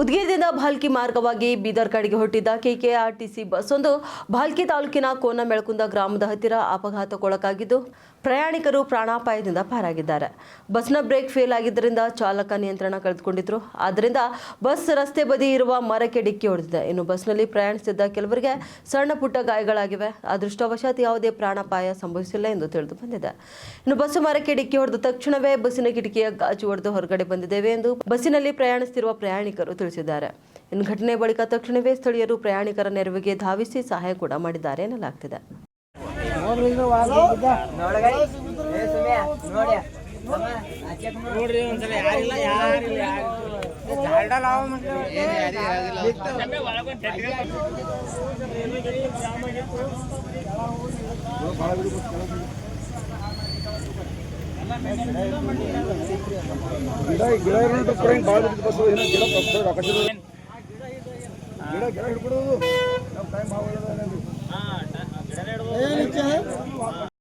ಉದ್ಗಿರದಿಂದ ಭಾಲ್ಕಿ ಮಾರ್ಗವಾಗಿ ಬೀದರ್ ಕಡೆಗೆ ಹೊರಟಿದ್ದ ಕೆಕೆಆರ್ಟಿಸಿ ಬಸ್ ಒಂದು ಭಾಲ್ಕಿ ತಾಲೂಕಿನ ಕೋನ ಮೆಳಕುಂದ ಗ್ರಾಮದ ಹತ್ತಿರ ಅಪಘಾತಕ್ಕೊಳಗಾಗಿದ್ದು, ಪ್ರಯಾಣಿಕರು ಪ್ರಾಣಾಪಾಯದಿಂದ ಪಾರಾಗಿದ್ದಾರೆ. ಬಸ್ನ ಬ್ರೇಕ್ ಫೇಲ್ ಆಗಿದ್ದರಿಂದ ಚಾಲಕ ನಿಯಂತ್ರಣ ಕಳೆದುಕೊಂಡಿದ್ರು. ಆದ್ದರಿಂದ ಬಸ್ ರಸ್ತೆ ಬದಿ ಇರುವ ಮರಕ್ಕೆ ಡಿಕ್ಕಿ ಹೊಡೆದಿದೆ. ಇನ್ನು ಬಸ್ನಲ್ಲಿ ಪ್ರಯಾಣಿಸುತ್ತಿದ್ದ ಕೆಲವರಿಗೆ ಸಣ್ಣ ಪುಟ್ಟ ಗಾಯಗಳಾಗಿವೆ. ಅದೃಷ್ಟವಶಾತ್ ಯಾವುದೇ ಪ್ರಾಣಾಪಾಯ ಸಂಭವಿಸಿಲ್ಲ ಎಂದು ತಿಳಿದು ಬಂದಿದೆ. ಇನ್ನು ಬಸ್ಸು ಮರಕ್ಕೆ ಡಿಕ್ಕಿ ಹೊಡೆದ ತಕ್ಷಣವೇ ಬಸ್ಸಿನ ಕಿಟಕಿಯ ಗಾಜು ಹೊಡೆದು ಹೊರಗಡೆ ಬಂದಿದ್ದೇವೆ ಎಂದು ಬಸ್ಸಿನಲ್ಲಿ ಪ್ರಯಾಣಿಸುತ್ತಿರುವ ಪ್ರಯಾಣಿಕರು ತಿಳಿಸಿದ್ದಾರೆ. ಇನ್ನು ಘಟನೆ ಬಳಿಕ ತಕ್ಷಣವೇ ಸ್ಥಳೀಯರು ಪ್ರಯಾಣಿಕರ ನೆರವಿಗೆ ಧಾವಿಸಿ ಸಹಾಯ ಕೂಡ ಮಾಡಿದ್ದಾರೆ ಎನ್ನಲಾಗ್ತಿದೆ. ಗಿಡ ಗಿಡ